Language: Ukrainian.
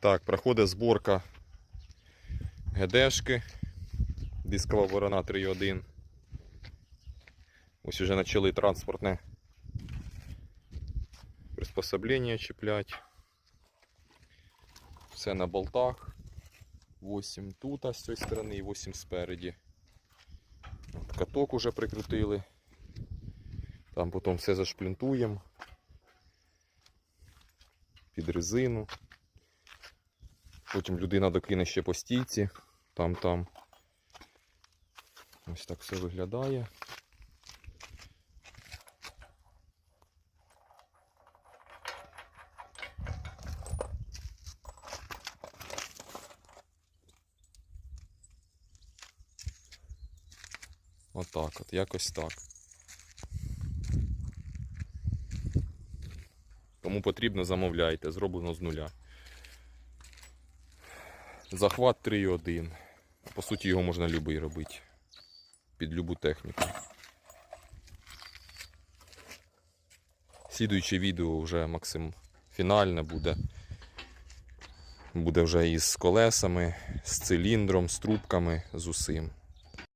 Так, проходить зборка ГДшки. Дискова ворона 3.1. Ось уже почали транспортне приспособлення чіплять. Все на болтах. 8 тут, а з цієї сторони і 8 спереді. Каток уже прикрутили. Там потім все зашплінтуємо. Під резину. Потім людина докине ще по стійці. Там там. Ось так все виглядає. Отак от, якось так. Кому потрібно, замовляйте, зроблено з нуля. Захват 3.1. По суті, його можна любий робити. Під любу техніку. Слідуюче відео вже максим фінальне буде. Буде вже із колесами, з циліндром, з трубками, з усім.